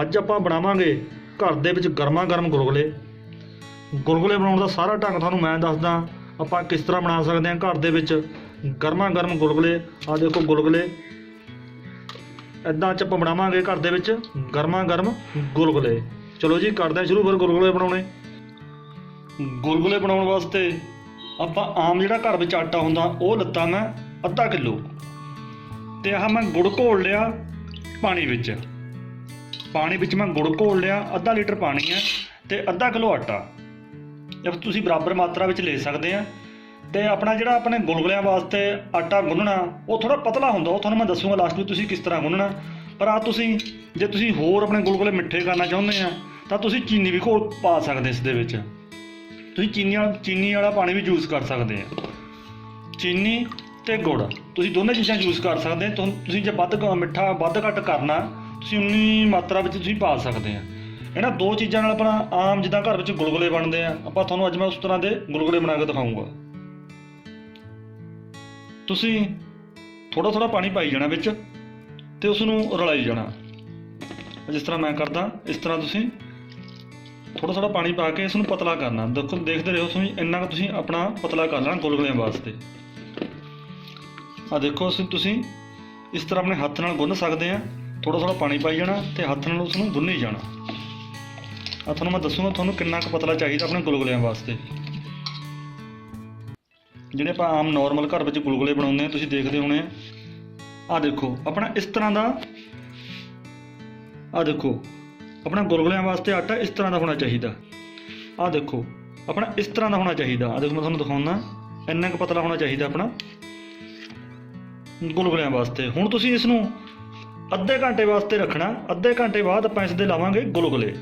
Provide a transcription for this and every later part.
ਅੱਜ ਆਪਾਂ ਬਣਾਵਾਂਗੇ ਘਰ ਦੇ ਵਿੱਚ ਗਰਮਾ ਗਰਮ ਗੁਲਗੁਲੇ। ਗੁਲਗੁਲੇ ਬਣਾਉਣ ਦਾ ਸਾਰਾ ਢੰਗ ਤੁਹਾਨੂੰ ਮੈਂ ਦੱਸਦਾ। ਆਪਾਂ ਕਿਸ ਤਰ੍ਹਾਂ ਬਣਾ ਸਕਦੇ ਹਾਂ ਘਰ ਦੇ ਵਿੱਚ ਗਰਮਾ ਗਰਮ ਗੁਲਗੁਲੇ। ਆ ਦੇਖੋ ਗੁਲਗੁਲੇ। ਇਦਾਂ ਚ ਆਪਾਂ ਬਣਾਵਾਂਗੇ ਘਰ ਦੇ ਵਿੱਚ ਗਰਮਾ ਗਰਮ ਗੁਲਗੁਲੇ। ਚਲੋ ਜੀ, ਕਰਦੇ ਹਾਂ ਸ਼ੁਰੂ ਫਿਰ ਗੁਲਗੁਲੇ ਬਣਾਉਣੇ। ਗੁਲਗੁਲੇ ਬਣਾਉਣ ਵਾਸਤੇ ਆਪਾਂ ਆਮ ਜਿਹੜਾ ਘਰ ਵਿੱਚ ਆਟਾ ਹੁੰਦਾ, ਉਹ ਲੱਤਾ ਮੈਂ ਅੱਧਾ ਕਿਲੋ। ਤੇ ਆਹ ਮੈਂ ਗੁੜ ਘੋਲ ਲਿਆ ਪਾਣੀ ਵਿੱਚ। ਪਾਣੀ ਵਿੱਚ ਮੈਂ ਗੁੜ ਘੋਲ ਲਿਆ, ਅੱਧਾ ਲੀਟਰ ਪਾਣੀ ਹੈ ਤੇ ਅੱਧਾ ਕਿਲੋ ਆਟਾ। ਇਹ ਤੁਸੀਂ ਬਰਾਬਰ ਮਾਤਰਾ ਵਿੱਚ ਲੈ ਸਕਦੇ ਆ। ਤੇ ਆਪਣਾ ਜਿਹੜਾ ਆਪਣੇ ਗੁਲਗੁਲਿਆਂ ਵਾਸਤੇ ਆਟਾ ਗੁੰਨਣਾ, ਉਹ ਥੋੜਾ ਪਤਲਾ ਹੁੰਦਾ, ਉਹ ਤੁਹਾਨੂੰ ਮੈਂ ਦੱਸੂਗਾ ਲਾਸਟ ਵਿੱਚ ਤੁਸੀਂ ਕਿਸ ਤਰ੍ਹਾਂ ਗੁੰਨਣਾ। ਪਰ ਆ ਤੁਸੀਂ, ਜੇ ਤੁਸੀਂ ਹੋਰ ਆਪਣੇ ਗੁਲਗੁਲੇ ਮਿੱਠੇ ਕਰਨਾ ਚਾਹੁੰਦੇ ਆ, ਤਾਂ ਤੁਸੀਂ ਚੀਨੀ ਵੀ ਘੋਲ ਪਾ ਸਕਦੇ ਇਸ ਦੇ ਵਿੱਚ। ਤੁਸੀਂ ਚੀਨੀ ਵਾਲਾ ਚੀਨੀ ਵਾਲਾ ਪਾਣੀ ਵੀ ਯੂਜ਼ ਕਰ ਸਕਦੇ ਆ। ਚੀਨੀ ਤੇ ਗੁੜ, ਤੁਸੀਂ ਦੋਨੇ ਚੀਜ਼ਾਂ ਯੂਜ਼ ਕਰ ਸਕਦੇ ਆ। ਤੁਸੀਂ ਜੇ ਵੱਧ ਮਿੱਠਾ ਵੱਧ ਘੱਟ ਕਰਨਾ ਤੁਸੀਂ ਉਨੀ ਮਾਤਰਾ ਵਿੱਚ ਤੁਸੀਂ ਪਾ ਸਕਦੇ ਆ। ਇਹਨਾਂ ਦੋ ਚੀਜ਼ਾਂ ਨਾਲ ਆਪਣਾ ਆਮ ਜਿੱਦਾਂ ਘਰ ਵਿੱਚ ਗੁਲਗੁਲੇ ਬਣਦੇ ਆ। ਆਪਾਂ ਤੁਹਾਨੂੰ ਅੱਜ ਮੈਂ ਉਸ ਤਰ੍ਹਾਂ ਦੇ ਗੁਲਗੁਲੇ ਬਣਾ ਕੇ ਦਿਖਾਊਂਗਾ। ਤੁਸੀਂ ਥੋੜਾ ਥੋੜਾ ਪਾਣੀ ਪਾਈ ਜਾਣਾ ਵਿੱਚ ਤੇ ਉਸ ਨੂੰ ਰਲਾਈ ਜਾਣਾ। ਜਿਸ ਤਰ੍ਹਾਂ ਮੈਂ ਕਰਦਾ, ਇਸ ਤਰ੍ਹਾਂ ਤੁਸੀਂ ਥੋੜਾ ਥੋੜਾ ਪਾਣੀ ਪਾ ਕੇ ਇਸ ਨੂੰ ਪਤਲਾ ਕਰਨਾ। ਦੇਖੋ, ਦੇਖਦੇ ਰਹੋ ਤੁਸੀਂ, ਇੰਨਾ ਕੁ ਤੁਸੀਂ ਆਪਣਾ ਪਤਲਾ ਕਰ ਲੈਣਾ ਗੁਲਗੁਲਿਆਂ ਵਾਸਤੇ। ਆ ਦੇਖੋ, ਅਸੀਂ ਤੁਸੀਂ ਇਸ ਤਰ੍ਹਾਂ ਆਪਣੇ ਹੱਥ ਨਾਲ ਗੁੰਨ ਸਕਦੇ ਆ। ਥੋੜਾ ਥੋੜਾ ਪਾਣੀ ਪਾਈ ਜਾਣਾ ਤੇ ਹੱਥ ਨਾਲ ਉਸ ਨੂੰ ਗੁੰਨੀ ਜਾਣਾ। ਆ ਤੁਹਾਨੂੰ ਮੈਂ ਦੱਸੂਗਾ ਤੁਹਾਨੂੰ ਕਿੰਨਾ ਕੁ ਪਤਲਾ ਚਾਹੀਦਾ ਆਪਣੇ ਗੁਲਗੁਲਿਆਂ ਵਾਸਤੇ। ਜਿਹੜੇ ਆਪਾਂ ਆਮ ਨਾਰਮਲ ਘਰ ਵਿੱਚ ਗੁਲਗੁਲੇ ਬਣਾਉਂਦੇ ਆ ਤੁਸੀਂ ਦੇਖਦੇ ਹੋਣੇ ਆ। ਦੇਖੋ, ਆਪਣਾ ਇਸ ਤਰ੍ਹਾਂ ਦਾ ਆ ਦੇਖੋ, ਆਪਣਾ ਗੁਲਗੁਲਿਆਂ ਵਾਸਤੇ ਆਟਾ ਇਸ ਤਰ੍ਹਾਂ ਦਾ ਹੋਣਾ ਚਾਹੀਦਾ। ਆ ਦੇਖੋ, ਆਪਣਾ ਇਸ ਤਰ੍ਹਾਂ ਦਾ ਹੋਣਾ ਚਾਹੀਦਾ। ਆ ਦੇਖੋ, ਮੈਂ ਤੁਹਾਨੂੰ ਦਿਖਾਉਣਾ ਇੰਨਾ ਕੁ ਪਤਲਾ ਹੋਣਾ ਚਾਹੀਦਾ ਆਪਣਾ ਗੁਲਗੁਲਿਆਂ ਵਾਸਤੇ। ਹੁਣ ਤੁਸੀਂ ਇਸ ਨੂੰ ਅੱਧੇ ਘੰਟੇ ਵਾਸਤੇ ਰੱਖਣਾ ਅੱਧੇ ਘੰਟੇ ਬਾਅਦ ਆਪਾਂ ਇਸ ਦੇ ਲਾਵਾਂਗੇ ਗੁਲਗੁਲੇ।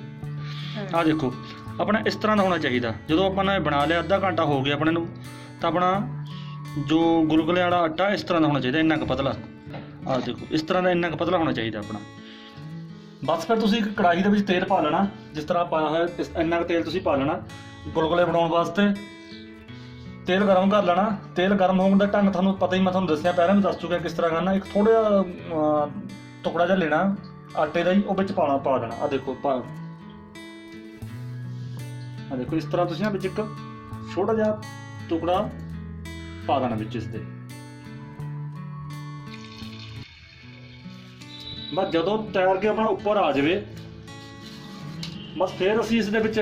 ਆ ਦੇਖੋ ਆਪਣਾ ਇਸ ਤਰ੍ਹਾਂ ਦਾ ਹੋਣਾ ਚਾਹੀਦਾ। ਜਦੋਂ ਆਪਾਂ ਨੇ ਬਣਾ ਲਿਆ ਅੱਧਾ ਘੰਟਾ ਹੋ ਗਿਆ ਆਪਣੇ ਨੂੰ ਤਾਂ ਆਪਣਾ ਜੋ ਗੁਲਗੁਲੇ ਵਾਲਾ ਆਟਾ ਇਸ ਤਰ੍ਹਾਂ ਦਾ ਹੋਣਾ ਚਾਹੀਦਾ ਇੰਨਾ ਕੁ ਪਤਲਾ। ਆ ਦੇਖੋ ਇਸ ਤਰ੍ਹਾਂ ਦਾ ਇੰਨਾ ਕੁ ਪਤਲਾ ਹੋਣਾ ਚਾਹੀਦਾ ਆਪਣਾ। ਬਸ ਫਿਰ ਤੁਸੀਂ ਇੱਕ ਕੜਾਹੀ ਦੇ ਵਿੱਚ ਤੇਲ ਪਾ ਲੈਣਾ ਜਿਸ ਤਰ੍ਹਾਂ ਪਾਇਆ ਹੋਇਆ ਇਸ ਇੰਨਾ ਕੁ ਤੇਲ ਤੁਸੀਂ ਪਾ ਲੈਣਾ ਗੁਲਗੁਲੇ ਬਣਾਉਣ ਵਾਸਤੇ। ਤੇਲ ਗਰਮ ਕਰ ਲੈਣਾ। ਤੇਲ ਗਰਮ ਹੋਣ ਦਾ ਢੰਗ ਤੁਹਾਨੂੰ ਪਤਾ ਹੀ ਮੈਂ ਤੁਹਾਨੂੰ ਦੱਸਿਆ ਪਹਿਲਾਂ ਵੀ ਦੱਸ ਚੁੱਕਿਆ ਕਿਸ ਤਰ੍ਹਾਂ ਕਰਨਾ। ਇੱਕ ਥੋੜਾ ਟੁਕੜਾ ਜਿਹਾ ਲੈਣਾ, ਆਟੇ ਦਾ ਹੀ, ਉਹ ਵਿੱਚ ਪਾਣਾ ਪਾ ਦੇਣਾ। ਆ ਦੇਖੋ, ਪਾ। ਆ ਦੇਖੋ, ਇਸ ਤਰ੍ਹਾਂ ਤੁਸੀਂ ਨਾ ਵਿੱਚ ਇੱਕ ਛੋਟਾ ਜਿਹਾ ਟੁਕੜਾ ਪਾ ਦੇਣਾ ਵਿੱਚ ਇਸ ਦੇ। ਬਸ ਜਦੋਂ ਤੈਰ ਕੇ ਆਪਣਾ ਉੱਪਰ ਆ ਜਾਵੇ, ਬਸ ਫਿਰ ਅਸੀਂ ਇਸ ਦੇ ਵਿੱਚ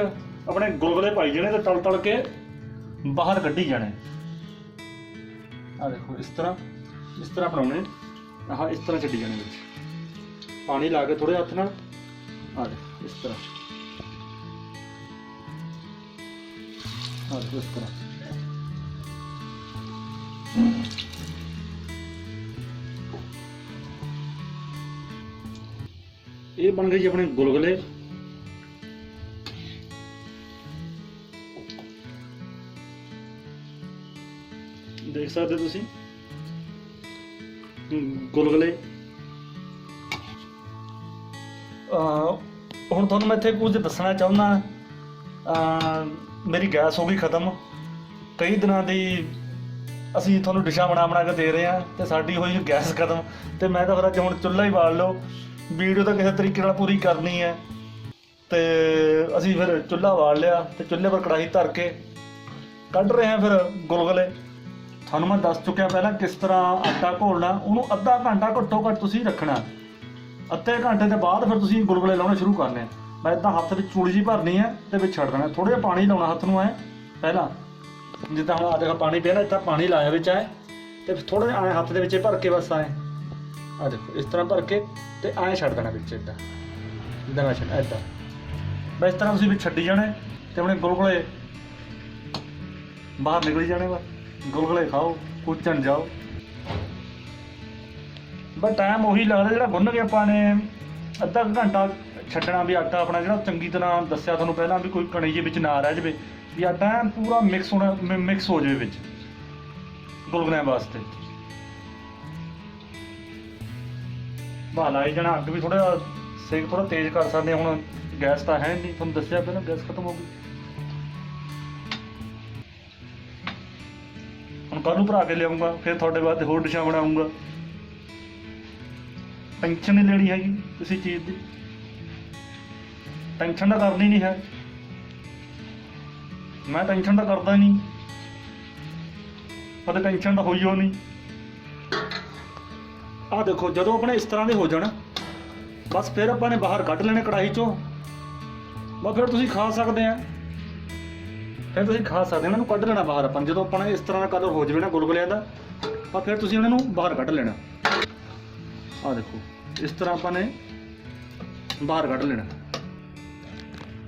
ਆਪਣੇ ਗੁਲਗੁਲੇ ਪਾਈ ਜਾਣੇ ਤੇ ਤਲ ਤਲ ਕੇ ਬਾਹਰ ਕੱਢੀ ਜਾਣੇ। ਆ ਦੇਖੋ, ਇਸ ਤਰ੍ਹਾਂ ਇਸ ਤਰ੍ਹਾਂ ਬਣਾਉਣੇ। ਆਹ ਇਸ ਤਰ੍ਹਾਂ ਛੱਡੀ ਜਾਣੇ ਵਿੱਚ। ਪਾਣੀ ਲਾ ਕੇ ਥੋੜੇ ਹੱਥ ਨਾਲ। ਆ ਦੇਖੋ ਇਸ ਤਰ੍ਹਾਂ। ਆ ਦੇਖੋ ਇਸ ਤਰ੍ਹਾਂ। ਇਹ ਬਣ ਗਏ ਜੀ ਆਪਣੇ ਗੁਲਗੁਲੇ। ਦੇਖ ਸਕਦੇ ਤੁਸੀਂ? ਗੁਲਗੁਲੇ। ਹੁਣ ਤੁਹਾਨੂੰ ਮੈਂ ਇੱਥੇ ਕੁਝ ਦੱਸਣਾ ਚਾਹੁੰਦਾ ਮੇਰੀ ਗੈਸ ਹੋ ਗਈ ਖਤਮ। ਕਈ ਦਿਨਾਂ ਦੀ ਅਸੀਂ ਤੁਹਾਨੂੰ ਡਿਸ਼ਾਂ ਬਣਾ ਬਣਾ ਕੇ ਦੇ ਰਹੇ ਹਾਂ ਤੇ ਸਾਡੀ ਹੋਈ ਗੈਸ ਖਤਮ। ਤੇ ਮੈਂ ਤਾਂ ਫਿਰ ਅੱਜ ਹੁਣ ਚੁੱਲ੍ਹਾ ਹੀ ਬਾਲ ਲਓ। ਵੀਡੀਓ ਤਾਂ ਕਿਸੇ ਤਰੀਕੇ ਨਾਲ ਪੂਰੀ ਕਰਨੀ ਹੈ। ਤੇ ਅਸੀਂ ਫਿਰ ਚੁੱਲ੍ਹਾ ਬਾਲ ਲਿਆ ਤੇ ਚੁੱਲ੍ਹੇ 'ਪਰ ਕੜਾਹੀ ਧਰ ਕੇ ਕੱਢ ਰਹੇ ਹਾਂ ਫਿਰ ਗੁਲਗੁਲੇ। ਤੁਹਾਨੂੰ ਮੈਂ ਦੱਸ ਚੁੱਕਿਆ ਪਹਿਲਾਂ ਕਿਸ ਤਰ੍ਹਾਂ ਆਟਾ ਘੋਲਣਾ, ਉਹਨੂੰ ਅੱਧਾ ਘੰਟਾ ਘੱਟੋ ਘੱਟ ਤੁਸੀਂ ਰੱਖਣਾ। ਅੱਧੇ ਘੰਟੇ ਦੇ ਬਾਅਦ ਫਿਰ ਤੁਸੀਂ ਗੁਲਗੁਲੇ ਲਾਉਣੇ ਸ਼ੁਰੂ ਕਰਨੇ ਆ। ਮੈਂ ਇਦਾਂ ਹੱਥ ਵਿੱਚ ਚੂੜੀ ਜੀ ਭਰਨੀ ਹੈ ਤੇ ਵਿੱਚ ਛੱਡ ਦੇਣਾ। ਥੋੜਾ ਜਿਹਾ ਪਾਣੀ ਲਾਉਣਾ ਹੱਥ ਨੂੰ ਐ, ਪਹਿਲਾਂ। ਜਿੱਦਾਂ ਹੁਣ ਆ ਦੇਖੋ, ਪਾਣੀ ਪਿਆ ਨਾ ਇੱਦਾਂ ਪਾਣੀ ਲਾਇਆ ਵਿੱਚ ਐ। ਤੇ ਥੋੜਾ ਜਿਹਾ ਐ ਹੱਥ ਦੇ ਵਿੱਚ ਭਰ ਕੇ ਬਸ ਐ। ਆ ਦੇਖੋ, ਇਸ ਤਰ੍ਹਾਂ ਭਰ ਕੇ ਤੇ ਐ ਛੱਡ ਦੇਣਾ ਵਿੱਚ ਇੱਦਾਂ। ਜਿੱਦਾਂ ਮੈਂ ਛੱਡ ਇੱਦਾਂ। ਬਸ ਇਸ ਤਰ੍ਹਾਂ ਤੁਸੀਂ ਵਿੱਚ ਛੱਡੀ ਜਾਣੇ ਤੇ ਆਪਣੇ ਗੁਲਗੁਲੇ ਬਾਹਰ ਨਿਕਲ ਜਾਣੇ ਬਸ। ਗੁਲਗੁਲੇ ਖਾਓ, ਕੁਚਣ ਜਾਓ। ਬਸ ਟਾਈਮ ਉਹੀ ਲੱਗਦਾ ਜਿਹੜਾ ਗੁੰਨ ਕੇ ਆਪਾਂ ਨੇ ਅੱਧਾ ਕੁ ਘੰਟਾ ਛੱਡਣਾ ਵੀ ਆਟਾ ਆਪਣਾ ਜਿਹੜਾ ਚੰਗੀ ਤਰ੍ਹਾਂ ਦੱਸਿਆ ਤੁਹਾਨੂੰ ਪਹਿਲਾਂ ਵੀ ਕੋਈ ਕਣੀ ਜਿਹੇ ਵਿੱਚ ਨਾ ਰਹਿ ਜਾਵੇ, ਵੀ ਆਟਾ ਪੂਰਾ ਮਿਕਸ ਹੋਣਾ ਮਿਕਸ ਹੋ ਜਾਵੇ ਵਿੱਚ, ਗੁਲਗੁਲਿਆਂ ਵਾਸਤੇ। ਬਾ ਲਾਈ ਜਾਣਾ ਅੱਗ ਵੀ ਥੋੜਾ ਸੇਕ ਥੋੜਾ ਤੇਜ਼ ਕਰ ਸਕਦੇ ਹੁਣ ਗੈਸ ਤਾਂ ਹੈ ਨਹੀਂ ਤੁਹਾਨੂੰ ਦੱਸਿਆ ਪਹਿਲਾਂ ਗੈਸ ਖਤਮ ਹੋ ਗਈ। ਹੁਣ ਕੱਲ ਨੂੰ ਭਰਾ ਕੇ ਲਿਆਉਂਗਾ, ਫਿਰ ਤੁਹਾਡੇ ਵਾਸਤੇ ਹੋਰ ਡਿਸ਼ਾਂ ਬਣਾਉਂਗਾ। ਟੈਨਸ਼ਨ ਨਹੀਂ ਲੈਣੀ ਹੈਗੀ ਕਿਸੇ ਚੀਜ਼ ਦੀ। ਟੈਨਸ਼ਨ ਤਾਂ ਕਰਨੀ ਨਹੀਂ ਹੈ। ਮੈਂ ਟੈਨਸ਼ਨ ਤਾਂ ਕਰਦਾ ਨਹੀਂ। ਪਰ ਟੈਨਸ਼ਨ ਤਾਂ ਹੋਈ ਹੋ ਨਹੀਂ। ਆਹ ਦੇਖੋ, ਜਦੋਂ ਆਪਣੇ ਇਸ ਤਰ੍ਹਾਂ ਦੇ ਹੋ ਜਾਣ, ਬਸ ਫਿਰ ਆਪਾਂ ਨੇ ਬਾਹਰ ਕੱਢ ਲੈਣੇ ਕੜਾਹੀ ਚੋਂ। ਬਸ ਫਿਰ ਤੁਸੀਂ ਖਾ ਸਕਦੇ ਆ। ਫਿਰ ਤੁਸੀਂ ਖਾ ਸਕਦੇ ਇਹਨਾਂ ਨੂੰ ਕੱਢ ਲੈਣਾ ਬਾਹਰ ਆਪਾਂ ਜਦੋਂ ਆਪਣਾ ਇਸ ਤਰ੍ਹਾਂ ਦਾ ਕਲਰ ਹੋ ਜਾਵੇ ਨਾ ਗੁਲਗੁਲਿਆਂ ਦਾ ਤਾਂ ਫਿਰ ਤੁਸੀਂ ਇਹਨਾਂ ਨੂੰ ਬਾਹਰ ਕੱਢ ਲੈਣਾ। ਆਹ ਦੇਖੋ, ਇਸ ਤਰ੍ਹਾਂ ਆਪਾਂ ਨੇ ਬਾਹਰ ਕੱਢ ਲੈਣਾ।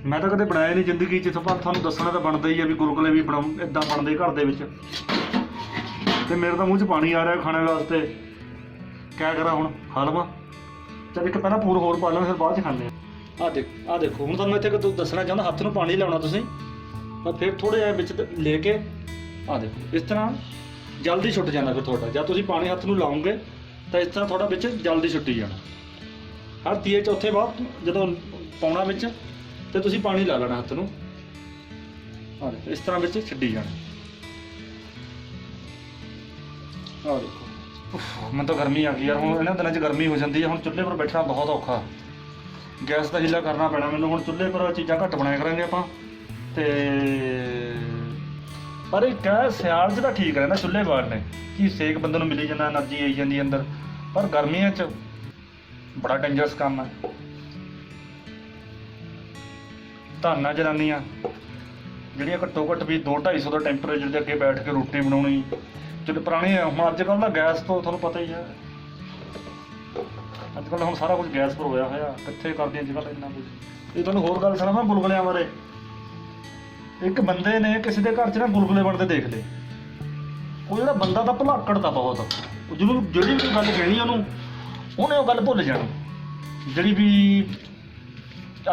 ਮੈਂ ਤਾਂ ਕਦੇ ਬਣਾਇਆ ਨਹੀਂ ਜ਼ਿੰਦਗੀ 'ਚ ਪਰ ਤੁਹਾਨੂੰ ਦੱਸਣਾ ਤਾਂ ਬਣਦਾ ਹੀ ਆ ਵੀ ਗੁਲਗੁਲੇ ਵੀ ਬਣਾਉ ਇਦਾਂ ਬਣਦੇ ਘਰ ਦੇ ਵਿੱਚ। ਤੇ ਮੇਰੇ ਤਾਂ ਮੂੰਹ 'ਚ ਪਾਣੀ ਆ ਰਿਹਾ ਖਾਣੇ ਵਾਸਤੇ। ਕਿਆ ਕਰਾਂ ਹੁਣ, ਖਾ ਲਵਾਂ। ਚੱਲ ਇੱਕ ਪਹਿਲਾਂ ਪੂਰ ਹੋਰ ਪਾ ਲਵਾਂ ਫਿਰ ਬਾਅਦ 'ਚ ਖਾਂਦੇ ਆ ਆਹ ਦੇਖ ਆਹ ਦੇਖੋ, ਹੁਣ ਤੁਹਾਨੂੰ ਇੱਥੇ ਕਿ ਦੱਸਣਾ ਚਾਹੁੰਦਾ, ਹੱਥ ਨੂੰ ਪਾਣੀ ਲਾਉਣਾ ਤੁਸੀਂ। ਪਰ ਫਿਰ ਥੋੜੇ ਜਿਹਾ ਵਿੱਚ ਲੈ ਕੇ ਆਹ ਦੇਖੋ, ਇਸ ਤਰ੍ਹਾਂ ਜਲਦੀ ਛੁੱਟ ਜਾਂਦਾ ਫਿਰ ਤੁਹਾਡਾ। ਜਦ ਤੁਸੀਂ ਪਾਣੀ ਹੱਥ ਨੂੰ ਲਾਓਗੇ ਤਾਂ ਇਸ ਤਰ੍ਹਾਂ ਤੁਹਾਡਾ ਵਿੱਚ ਜਲਦੀ ਛੁੱਟੀ ਜਾਣਾ। ਹਰ ਤੀਏ ਚੌਥੇ ਬਾਅਦ ਜਦੋਂ ਪਾਉਣਾ ਵਿੱਚ, ਤੇ ਤੁਸੀਂ ਪਾਣੀ ਲਾ ਲੈਣਾ ਹੱਥ ਨੂੰ। ਆਹ ਦੇਖੋ, ਇਸ ਤਰ੍ਹਾਂ ਵਿੱਚ ਛੱਡੀ ਜਾਣਾ। ਆਹ ਦੇਖੋ। ਮੈਨੂੰ ਤਾਂ ਗਰਮੀ ਆ ਗਈ ਯਾਰ, ਹੁਣ ਇਹਨਾਂ ਦਿਨਾਂ 'ਚ ਗਰਮੀ ਹੋ ਜਾਂਦੀ ਹੈ ਹੁਣ ਚੁੱਲ੍ਹੇ 'ਪਰ ਬੈਠਣਾ ਬਹੁਤ ਔਖਾ। ਗੈਸ ਦਾ ਹਿੱਲਾ ਕਰਨਾ ਪੈਣਾ ਮੈਨੂੰ, ਹੁਣ ਚੁੱਲ੍ਹੇ 'ਪਰ ਚੀਜ਼ਾਂ ਘੱਟ ਬਣਾਇਆ ਕਰਾਂਗੇ ਆਪਾਂ। ਤੇ ਪਰ ਇਹ ਕਿਹੜਾ ਸਿਆਲ ਜਿਹੜਾ ਠੀਕ ਰਹਿੰਦਾ, ਚੁੱਲ੍ਹੇ ਬਾਲਣੇ ਕਿ ਸੇਕ ਬੰਦੇ ਨੂੰ ਮਿਲੀ ਜਾਂਦਾ એનર્ਜੀ ਆਈ ਜਾਂਦੀ ਅੰਦਰ। ਪਰ ਗਰਮੀਆਂ 'ਚ ਬੜਾ ਡੇਂਜਰਸ ਕੰਮ ਹੈ। ਧਾਨਾ, ਜਨਾਨੀਆਂ, ਜਿਹੜੀਆਂ ਘੱਟੋ ਘੱਟ ਵੀ 2 250 ਦਾ ਟੈਂਪਰੇਚਰ ਦੇ ਅੱਗੇ ਬੈਠ ਕੇ ਰੋਟੀ ਬਣਾਉਣੀ, ਜਿਹੜੇ ਪੁਰਾਣੇ ਹੁਣ ਅੱਜ ਕੱਲ੍ਹ ਦਾ ਗੈਸ ਤੋਂ ਤੁਹਾਨੂੰ ਪਤਾ ਹੀ ਹੈ। ਅੱਜ ਕੱਲ੍ਹ ਹੁਣ ਸਾਰਾ ਕੁਝ ਗੈਸ ਪਰ ਹੋਇਆ ਹੋਇਆ, ਕਿੱਥੇ ਕਰਦੇ ਅੱਜ ਕੱਲ੍ਹ ਇੰਨਾ ਕੁਝ। ਇਹ ਤੁਹਾਨੂੰ ਹੋਰ ਗੱਲ ਸੁਣਾਵਾਂ, ਬੁਲਬਲਿਆਂ ਬਾਰੇ? ਇੱਕ ਬੰਦੇ ਨੇ ਕਿਸੇ ਦੇ ਘਰ 'ਚ ਨਾ ਗੁਲਗੁਲੇ ਬਣਦੇ ਦੇਖ ਲਏ। ਉਹ ਜਿਹੜਾ ਬੰਦਾ ਤਾਂ ਭੁਲਾਕੜ ਦਾ ਬਹੁਤ। ਉਹ ਜਿਹਨੂੰ ਜਿਹੜੀ ਵੀ ਗੱਲ ਕਹਿਣੀ ਉਹਨੂੰ, ਉਹਨੇ ਉਹ ਗੱਲ ਭੁੱਲ ਜਾਣਾ। ਜਿਹੜੀ ਵੀ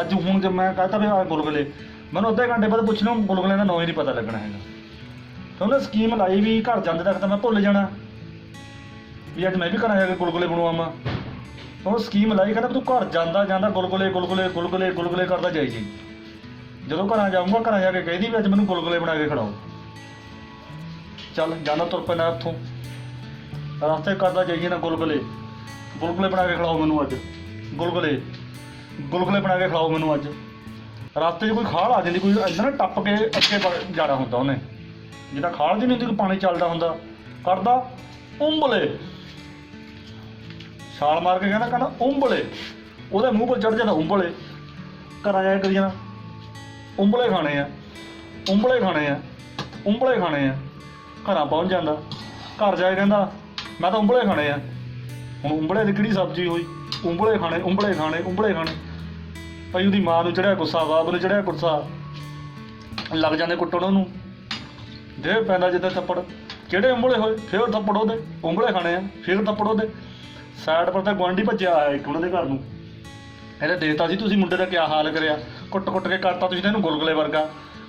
ਅੱਜ ਹੁਣ ਜੇ ਮੈਂ ਕਹਤਾ ਵੀ ਆ ਗੁਲਗੁਲੇ ਮੈਨੂੰ ਅੱਧੇ ਘੰਟੇ ਬਾਅਦ ਪੁੱਛਣਾ ਗੁਲਗੁਲੇ ਦਾ ਨਾਂ ਹੀ ਨਹੀਂ ਪਤਾ ਲੱਗਣਾ ਹੈਗਾ। ਤੇ ਉਹਨੇ ਸਕੀਮ ਲਾਈ ਵੀ ਘਰ ਜਾਂਦੇ ਤੱਕ ਤਾਂ ਮੈਂ ਭੁੱਲ ਜਾਣਾ। ਵੀ ਅੱਜ ਮੈਂ ਵੀ ਘਰਾਂ ਜਾ ਕੇ ਗੁਲਗੁਲੇ ਬਣਵਾਵਾਂ। ਉਹ ਸਕੀਮ ਲਾਈ, ਕਹਿੰਦਾ ਤੂੰ ਘਰ ਜਾਂਦਾ ਜਾਂਦਾ ਗੁਲਗੁਲੇ ਗੁਲਗੁਲੇ ਗੁਲਗੁਲੇ ਗੁਲਗੁਲੇ ਕਰਦਾ ਜਾਈ ਜੀ। ਜਦੋਂ ਘਰਾਂ ਜਾਊਂਗਾ ਘਰਾਂ ਜਾ ਕੇ ਕਹਿੰਦੀ ਵੀ ਅੱਜ ਮੈਨੂੰ ਗੁਲਗੁਲੇ ਬਣਾ ਕੇ ਖਿਲਾਓ ਚੱਲ ਜਾਂਦਾ ਤੁਰ ਪੈਣਾ ਉੱਥੋਂ ਰਸਤੇ ਕਰਦਾ ਜਾਈਏ ਨਾ ਗੁਲਗੁਲੇ। ਗੁਲਗੁਲੇ ਬਣਾ ਕੇ ਖਿਲਾਓ ਮੈਨੂੰ ਅੱਜ। ਗੁਲਗੁਲੇ। ਗੁਲਗੁਲੇ ਬਣਾ ਕੇ ਖਿਲਾਓ ਮੈਨੂੰ ਅੱਜ। ਰਸਤੇ 'ਚ ਕੋਈ ਖਾਲ ਆ ਜਾਂਦੀ, ਕੋਈ ਇਦਾਂ ਨਾ ਟੱਪ ਕੇ ਅੱਗੇ ਵੜ- ਜਾਣਾ ਹੁੰਦਾ ਉਹਨੇ। ਜਿੱਦਾਂ ਖਾਲ ਜੀ ਨਹੀਂ ਹੁੰਦੀ, ਕੋਈ ਪਾਣੀ ਚੱਲਦਾ ਹੁੰਦਾ। ਕਰਦਾ ਉਂਬਲੇ। ਛਾਲ ਮਾਰ ਕੇ ਕਹਿੰਦਾ ਕਹਿੰਦਾ ਉਂਬਲੇ। ਉਹਦੇ ਮੂੰਹ 'ਤੇ ਚੜ ਜਾਂਦਾ ਉਂਬਲੇ। ਘਰਾਂ ਜਾ ਕਰੀ ਜਾਣਾ। ਉਂਬਲੇ ਖਾਣੇ ਆ, ਉਂਬਲੇ ਖਾਣੇ ਆ, ਉਂਬਲੇ ਖਾਣੇ ਆ। ਘਰਾਂ ਪਹੁੰਚ ਜਾਂਦਾ, ਘਰ ਜਾ ਕੇ ਕਹਿੰਦਾ, ਮੈਂ ਤਾਂ ਉਂਬਲੇ ਖਾਣੇ ਆ। ਹੁਣ ਉਂਬਲੇ ਦੀ ਕਿਹੜੀ ਸਬਜ਼ੀ ਹੋਈ? ਉਂਬਲੇ ਖਾਣੇ ਉਂਬਲੇ ਖਾਣੇ ਉਂਬਲੇ ਖਾਣੇ। ਭਾਈ ਉਹਦੀ ਮਾਂ ਨੂੰ ਚੜਿਆ ਗੁੱਸਾ, ਬਾਪ ਨੂੰ ਚੜਿਆ ਗੁੱਸਾ। ਲੱਗ ਜਾਂਦੇ ਕੁੱਟਣ ਉਹਨੂੰ। ਦੇ ਪੈਂਦਾ ਜਿੱਦਾਂ ਥੱਪੜ। ਕਿਹੜੇ ਉਂਬਲੇ ਹੋਏ? ਫੇਰ ਥੱਪੜ ਉਹਦੇ। ਉਂਬਲੇ ਖਾਣੇ ਆ, ਫੇਰ ਥੱਪੜ ਉਹਦੇ। ਸਾਈਡ ਪਰ ਤਾਂ ਗੁਆਂਢੀ ਭੱਜਿਆ ਆਇਆ ਇੱਕ ਉਹਨਾਂ ਦੇ ਘਰ ਨੂੰ। ਇਹਨੇ ਦੇਤਾ ਸੀ, ਤੁਸੀਂ ਮੁੰਡੇ ਦਾ ਕੀ ਹਾਲ ਕਰਿਆ? ਕੁੱਟ ਕੁੱਟ ਕੇ ਕਰਤਾ ਤੁਸੀਂ ਤਾਂ ਇਹਨੂੰ ਗੁਲਗੁਲੇ ਵਰਗਾ।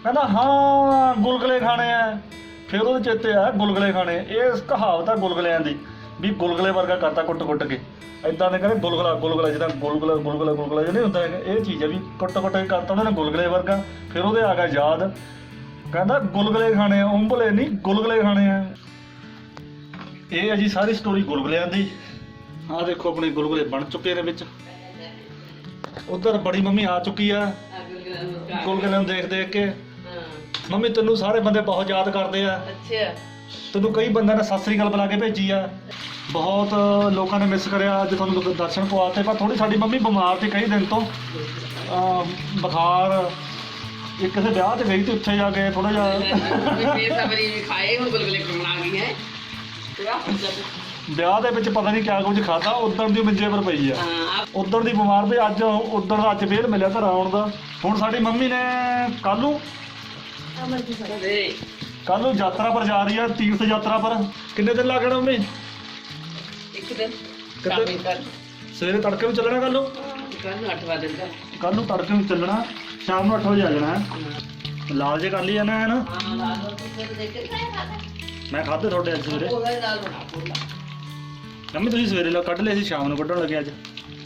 ਕਹਿੰਦਾ, ਹਾਂ, ਗੁਲਗੁਲੇ ਖਾਣੇ ਆ। ਫਿਰ ਉਹਦੇ ਚੇਤੇ ਆ ਗੁਲਗੁਲੇ ਖਾਣੇ। ਇਹ ਕਹਾਵਤ ਆ ਗੁਲਗੁਲਿਆਂ ਦੀ, ਵੀ ਗੁਲਗੁਲੇ ਵਰਗਾ ਕਰਤਾ ਕੁੱਟ ਕੁੱਟ ਕੇ। ਇਦਾਂ ਦੇ ਕਹਿੰਦੇ ਗੁਲਗੁਲਾ ਗੁਲਗੁਲਾ, ਜਿੱਦਾਂ ਗੁਲਗੁਲਾ ਗੁਲਗੁਲਾ ਗੁਲਗੁਲਾ ਜਿਹਾ ਨਹੀਂ ਹੁੰਦਾ ਹੈਗਾ, ਇਹ ਚੀਜ਼ ਆ ਵੀ ਕੁੱਟ ਕੁੱਟ ਕੇ ਕਰਤਾ ਉਹਨਾਂ ਨੇ ਗੁਲਗੁਲੇ ਵਰਗਾ। ਫਿਰ ਉਹਦੇ ਆ ਗਿਆ ਯਾਦ। ਕਹਿੰਦਾ, ਗੁਲਗੁਲੇ ਖਾਣੇ ਆ, ਉਂਬਲੇ ਨਹੀਂ, ਗੁਲਗੁਲੇ ਖਾਣੇ ਆ। ਇਹ ਹੈ ਜੀ ਸਾਰੀ ਸਟੋਰੀ ਗੁਲਗੁਲਿਆਂ ਦੀ। ਆਹ ਦੇਖੋ ਆਪਣੇ ਗੁਲਗੁਲੇ ਬਣ ਚੁੱਕੇ ਨੇ ਵਿੱਚ। ਉਧਰ ਬੜੀ ਮੰਮੀ ਆ ਚੁੱਕੀ ਆ। ਗੁਲਗੁਲਿਆਂ ਨੂੰ ਦੇਖ ਦੇਖ ਕੇ? ਮੰਮੀ ਤੈਨੂੰ ਸਾਰੇ ਬੰਦੇ ਬਹੁਤ ਯਾਦ ਕਰਦੇ ਆ। ਅੱਛਾ। ਤੈਨੂੰ ਕਈ ਬੰਦਿਆਂ ਨੇ ਸਤਿ ਸ੍ਰੀ ਅਕਾਲ ਬੁਲਾ ਕੇ ਭੇਜੀ ਆ। ਬਹੁਤ ਲੋਕਾਂ ਨੇ ਮਿਸ ਕਰਿਆ ਅੱਜ ਤੁਹਾਨੂੰ ਦਰਸ਼ਨ ਪਵਾਤੇ ਪਰ ਥੋੜੀ ਸਾਡੀ ਮੰਮੀ ਬਿਮਾਰ ਸੀ ਕਈ ਦਿਨ ਤੋਂ। ਬੁਖਾਰ ਇੱਕ ਕਿਸੇ ਵਿਆਹ ਤੇ ਗਈ ਤੇ ਉੱਥੇ ਜਾ ਕੇ ਥੋੜਾ ਜਿਹਾ। ਬੇਸਬਰੀ ਵੀ ਖਾਏ ਹੁਣ ਗੁਲਗੁਲੇ ਬਣਾ ਗਈ ਹੈ। ਤੇ ਆ ਵਿਆਹ ਦੇ ਵਿੱਚ ਪਤਾ ਨਹੀਂ ਕਿਆ ਕੁਝ ਖਾਦਾ ਉਦੋਂ ਦੀ ਮੰਜੇ ਪਰ ਪਈ ਆ। ਹਾਂ ਉਦੋਂ ਦੀ ਬਿਮਾਰ ਵੀ ਅੱਜ ਉਦੋਂ ਦਾ ਅੱਜ ਫੇਰ ਮਿਲਿਆ ਘਰ ਆਉਣ ਦਾ। ਹੁਣ ਸਾਡੀ ਮੰਮੀ ਨੇ ਕੱਲ ਨੂੰ ਕੱਲ ਨੂੰ ਯਾਤਰਾ ਪਰ ਜਾ ਰਹੀ ਆ ਤੀਰਥ ਯਾਤਰਾ ਪਰ। ਕਿੰਨੇ ਦਿਨ ਲੱਗਣਾ ਮੰਮੀ? ਇੱਕ ਦਿਨ। ਕਿਤੇ- ਸ਼ਾਮੀ ਤੱਕ ਸਵੇਰੇ ਤੜਕੇ ਨੂੰ ਚੱਲਣਾ ਕੱਲ ਨੂੰ? ਕੱਲ ਨੂੰ 8 ਵਜੇ ਦਾ ਕੱਲ ਨੂੰ ਤੜਕੇ ਨੂੰ ਚੱਲਣਾ ਸ਼ਾਮ ਨੂੰ 8 ਵਜੇ ਆ ਜਾਣਾ ਹੈ। ਲਾਲ ਜੇ ਕਰ ਲਈ ਜਾਣਾ ਹੈ ਨਾ? ਹਾਂ ਦੇਖ ਕੇ। ਮੈਂ ਖਾਦੇ ਤੁਹਾਡੇ ਅੱਜ ਸਵੇਰੇ। ਮੰਮੀ ਤੁਸੀਂ ਸਵੇਰੇ ਲਾ ਕੱਢ ਲਏ ਸੀ ਸ਼ਾਮ ਨੂੰ ਕੱਢਣ ਲੱਗੇ ਅੱਜ।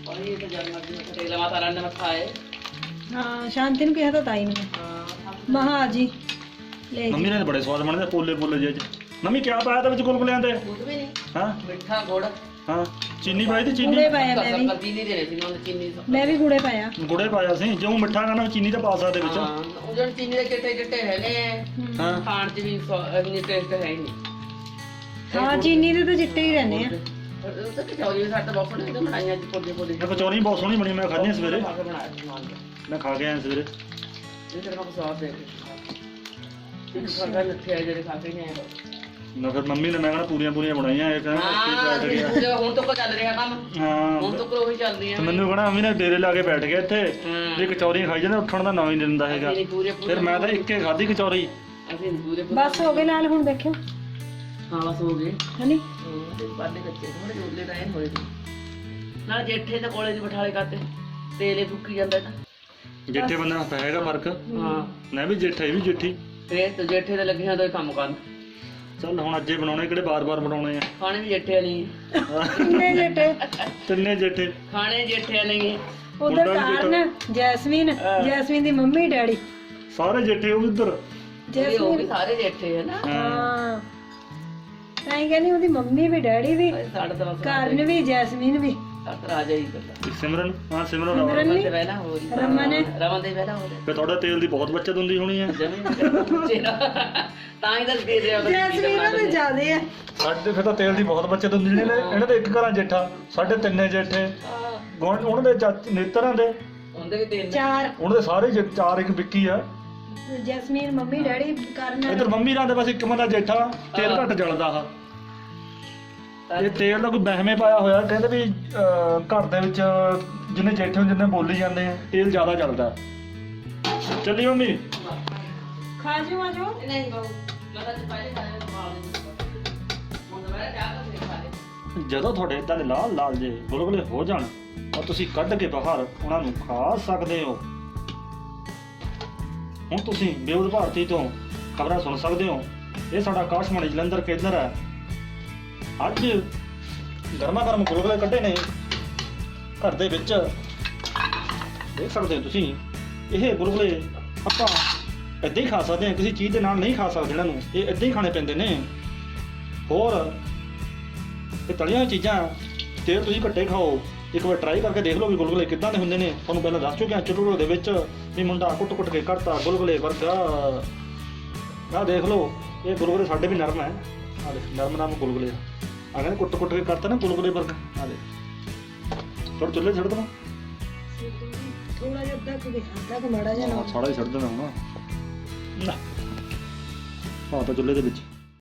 ਕੋਈ ਤੇ ਲਵਾ ਤਾਰਨ ਜੀ ਲੈ ਮੰਮੀ ਨੇ ਤਾਂ ਬੜੇ ਕਿਆ ਪਾਇਆ ਤਾਂ ਵਿੱਚ ਗੁਲਗੁਲਿਆਂ ਤੇ ਦੁੱਧ ਨਹੀਂ ਹਾਂ? ਮਿੱਠਾ ਗੁੜ। ਹਾਂ ਚੀਨੀ ਪਾਈ ਤੇ ਚੀਨੀ? ਗੁੜੇ ਪਾਇਆ ਮੈਂ ਵੀ। ਕਦੀ ਨਹੀਂ ਦੇਣੀ ਸੀ ਉਹਨਾਂ ਨੇ ਚੀਨੀ ਮੈਂ ਵੀ ਗੁੜੇ ਪਾਇਆ। ਗੁੜੇ ਪਾਇਆ ਸੀ ਜਿਉਂ ਮਿੱਠਾ ਖਾਣਾ ਚੀਨੀ ਤਾਂ ਪਾ ਸਕਦੇ ਵਿੱਚ। ਹਾਂ ਉਹਨਾਂ ਚੀਨੀ ਦੇ ਕਿੱਟੇ ਕਿੱਟੇ ਹੈਨੇ ਹਾਂ। ਖਾਣ ਚ ਵੀ ਇੰਨੀ ਟੇਸਟ ਹੈ ਨਹੀਂ। ਹਾਂ ਚੀਨੀ ਦੇ ਤਾਂ ਜਿੱਤੇ ਹੀ ਰਹਿੰਦੇ ਆ। ਉਹ ਤਾਂ ਕਚੌਰੀ ਬਣਾਈਆਂ ਪੋਲੇ ਪੋਲੇ। ਬਹੁਤ ਸੋਹਣੀ ਬਣੀ ਮੈਂ ਖਾਧੀ ਸਵੇਰੇ। ਖਾ ਕੇ ਬਣਾਇਆ ਸੀ ਸਮਾਨ ਮੈਂ ਖਾ ਕੇ ਆਇਆ ਸਵੇਰੇ। ਇਹ ਤੇਰੇ ਕੋਲ ਸਵਾਦ ਦੇ ਇੱਕ ਖਾਗਾ ਲੱਥੇ ਆ ਜਿਹੜੇ ਖਾ ਕੇ ਨਹੀਂ ਆਏ। ਮੈਂ ਫਿਰ ਮੰਮੀ ਨੇ ਮੈਂ ਕਹਿੰਦਾ ਪੂਰੀਆਂ ਪੂਰੀਆਂ ਬਣਾਈਆਂ ਇਹ ਕਹਿੰਦਾ ਹਾਂ ਬੈਠ ਗਿਆ। ਹੁਣ ਤੋਂ ਚੱਲ ਰਿਹਾ ਕੰਮ। ਹਾਂ। ਹੁਣ ਤੋਂ ਉਹੀ ਚੱਲਦੀ ਆ ਤੇ ਮੈਨੂੰ ਕਹਣਾ ਮੰਮੀ ਨੇ ਡੇਰੇ ਲਾ ਕੇ ਬੈਠ ਗਿਆ ਇੱਥੇ। ਜੇ ਕਚੌਰੀਆਂ ਖਾਈ ਜਾਂਦੇ ਉੱਠਣ ਦਾ ਨਾਂ ਹੀ ਨਹੀਂ ਦਿੰਦਾ ਹੈਗਾ। ਫਿਰ ਮੈਂ ਤਾਂ ਇੱਕੇ ਖਾਧੀ ਕਚੌਰੀ। ਅਸੀਂ ਪੂਰੇ ਬਸ ਹੋ ਗਏ ਲਾਲ ਹੁਣ ਦੇਖਿਓ। ਹਾਂ ਬਸ ਹੋ ਗਏ। ਹਨੀ? ਤੇ ਬਾਲੇ ਕੱਚੇ ਥੋੜੇ ਜੋਲੇ ਤਾਂ ਐਨ ਹੋਏ ਸੀ। ਨਾਲ ਜੇਠੇ ਤੇ ਕੋਲੇ ਦੀ ਬਠਾਲੇ ਕਰਤੇ ਤੇਲੇ ਫੁੱਕੀ ਜਾਂਦਾ ਤਾਂ। ਜਿੱਥੇ ਬੰਦਾ ਹੈਗਾ ਫ਼ਰਕ? ਹਾਂ। ਮੈਂ ਵੀ ਜੇਠਾ ਇਹ ਵੀ ਜੇਠੀ। ਤੇ ਤੇ ਜੇਠੇ ਤੇ ਲੱਗੀਆਂ ਤਾਂ ਕੰਮ ਕਰਨ। ਚੱਲ ਹੁਣ ਅੱਜੇ ਬਣਾਉਣੇ ਕਿਹੜੇ ਬਾਰ-ਬਾਰ ਬਣਾਉਣੇ ਆ? ਖਾਣੇ ਵੀ ਜੇਠੇ ਵਾਲੀ ਕਿੰਨੇ ਜੱਟੇ ਤਿੰਨੇ ਜੇਠੇ। ਖਾਣੇ ਜੇਠੇ ਵਾਲੀ ਉਧਰ ਕਾਰਨ ਜੈਸਮੀਨ। ਜੈਸਮੀਨ ਦੀ ਮੰਮੀ ਡੈਡੀ। ਸਾਰੇ ਜੇਠੇ ਉੱਧਰ ਉਹ ਵੀ ਜੈਸਮੀਨ ਸਾਰੇ ਜੇਠੇ ਹੈ ਨਾ। ਹਾਂ। ਤਾਂ ਹੀ ਕਹਿੰਦੀ ਉਹਦੀ ਮੰਮੀ ਵੀ ਡੈਡੀ ਵੀ ਸਾਡੇ ਤਾਂ ਬਸ ਕਾਰਨ ਵੀ ਜੈਸਮੀਨ ਵੀ। ਰਾਜਾ ਹੀ ਕਰਦਾ ਸਿਮਰਨ? ਹਾਂ ਸਿਮਰਨ ਸਿਮਰਨ ਆਵਾ ਵੀ? ਤੇ ਪਹਿਲਾਂ ਹੋ ਰਹੀ। ਰਮਨ ਹੈ। ਰਮਨ ਦੇ ਪਹਿਲਾਂ ਹੋ ਫੇ ਤੁਹਾਡਾ ਤੇਲ ਦੀ ਬਹੁਤ ਬੱਚਤ ਹੁੰਦੀ ਹੋਣੀ ਹੈ। ਜਮੀਨ ਤਾਂ ਹੀ ਤਾਂ ਦੇ ਰਿਹਾ ਉਹਦਾ ਜੈਸਮੀਨ ਉਹਦੇ ਜ਼ਿਆਦੇ ਆ। ਸਾਡੇ ਫਿਰ ਤਾਂ ਤੇਲ ਦੀ ਬਹੁਤ ਬੱਚਤ ਹੁੰਦੀ ਜਿਹੜੇ ਨੇ ਇਹਨਾਂ ਦੇ ਇੱਕ ਘਰਾਂ ਜੇਠਾ ਸਾਡੇ ਤਿੰਨੇ ਜੇਠੇ। ਉਹਨਾਂ ਦੇ ਚਾਚ- ਨੇਤਰਾਂ ਦੇ। ਉਹਦੇ ਵੀ ਤਿੰਨ ਚਾਰ। ਉਹਨਾਂ ਦੇ ਸਾਰੇ ਜੇ- ਚਾਰ ਇੱਕ ਵਿੱਕੀ ਆ। ਜੈਸਮੀਨ ਮੰਮੀ ਡੈਡੀ ਕਾਰਨ ਇਧਰ ਮੰਮੀ ਨਾਲ ਦੇ ਬਸ ਇੱਕ ਬੰਦਾ ਜੇਠਾ ਤੇਲ ਘੱਟ ਜਲਦਾ ਆ ਇਹ ਤੇਲ ਦਾ ਕੋਈ ਬਹਿਮੇ ਪਾਇਆ ਹੋਇਆ ਕਹਿੰਦੇ ਵੀ ਅਹ, ਘਰ ਦੇ ਵਿੱਚ ਜਿੰਨੇ ਜੇਠੇ ਹੁੰਦੇ ਜਿੰਨੇ ਬੋਲੀ ਜਾਂਦੇ ਆ ਤੇਲ ਜ਼ਿਆਦਾ ਜਲਦਾ। ਚੱਲੀ ਮੰਮੀ। ਖਾ ਜਿਓ ਆ ਜਾਓ। ਨਹੀਂ ਬਾਬੂ ਮੈਂ ਤਾਂ ਪਹਿਲੇ ਖਾਣੇ ਨੂੰ ਮਾਰ ਦਿੰਦਾ ਹੁਣ ਤਾਂ ਮੈਂ ਚਾਹ ਕੇ ਖਾ ਲੈ ਜਦੋਂ ਤੁਹਾਡੇ ਇਦਾਂ ਦੇ ਲਾਲ ਲਾਲ ਜੇ ਗੁਲਗੁਲੇ ਹੋ ਜਾਣ ਤਾਂ ਤੁਸੀਂ ਕੱਢ ਕੇ ਬਾਹਰ ਉਹਨਾਂ ਨੂੰ ਖਾ ਸਕਦੇ ਹੋ। ਹੁਣ ਤੁਸੀਂ ਬੇਉਦ ਭਾਰਤੀ ਤੋਂ ਖਬਰਾਂ ਸੁਣ ਸਕਦੇ ਹੋ। ਇਹ ਸਾਡਾ ਆਕਾਸ਼ਵਾਣੀ ਜਲੰਧਰ ਕੇਂਦਰ ਹੈ। ਅੱਜ ਗਰਮਾ ਗਰਮ ਗੁਲਗੁਲੇ ਕੱਢੇ ਨੇ। ਘਰ ਦੇ ਵਿੱਚ ਦੇਖ ਸਕਦੇ ਹੋ ਤੁਸੀਂ, ਇਹ ਗੁਲਗੁਲੇ ਆਪਾਂ ਇੱਦਾਂ ਹੀ ਖਾ ਸਕਦੇ ਹਾਂ, ਕਿਸੇ ਚੀਜ਼ ਦੇ ਨਾਲ ਨਹੀਂ ਖਾ ਸਕਦੇ ਇਹਨਾਂ ਨੂੰ। ਇਹ ਇੱਦਾਂ ਹੀ ਖਾਣੇ ਪੈਂਦੇ ਨੇ। ਹੋਰ, ਇਹ ਤਲੀਆਂ ਹੋਈਆਂ ਚੀਜ਼ਾਂ ਤੇਲ ਤੁਸੀਂ ਘੱਟੇ ਖਾਓ। ਇੱਕ ਵਾਰ ਟਰਾਈ ਕਰਕੇ ਦੇਖ ਲਓ ਵੀ ਗੁਲਗੁਲੇ ਕਿੱਦਾਂ ਦੇ ਹੁੰਦੇ ਨੇ। ਤੁਹਾਨੂੰ ਪਹਿਲਾਂ ਦੱਸ ਚੁੱਕਿਆ ਚਟੂਰੋ ਦੇ ਵਿੱਚ ਵੀ ਮੁੰਡਾ ਕੁੱਟ-ਕੁੱਟ ਕੇ ਕਰਤਾ ਗੁਲਗੁਲੇ ਵਰਗਾ। ਆਹ ਦੇਖ ਲਓ ਇਹ ਗੁਲਗੁਲੇ ਸਾਡੇ ਵੀ ਨਰਮ ਹੈ। ਆਹ ਦੇਖ ਨਰਮ ਨਰਮ ਗੁਲਗੁਲੇ ਆ। ਕਹਿੰਦੇ ਕੁੱਟ-ਕੁੱਟ ਕੇ ਕਰਤਾ ਨਾ ਗੁਲਗੁਲੇ ਵਰਗਾ। ਆਹ ਦੇਖ। ਥੋੜਾ ਚੁੱਲ੍ਹੇ ਛੱਡ ਦੇਣਾ। ਥੋੜਾ ਜਿਹਾ ਅੱਧਾ ਕੁ ਅੱਧਾ ਕੁ ਮਾੜਾ ਜਿਹਾ ਨਾ ਸਾੜਾ ਹੀ ਛੱਡ ਦੇਣਾ ਹੁਣ। ਨਾ। ਆਹ ਤਾਂ ਚੁੱਲ੍ਹੇ ਦੇ ਵਿੱਚ।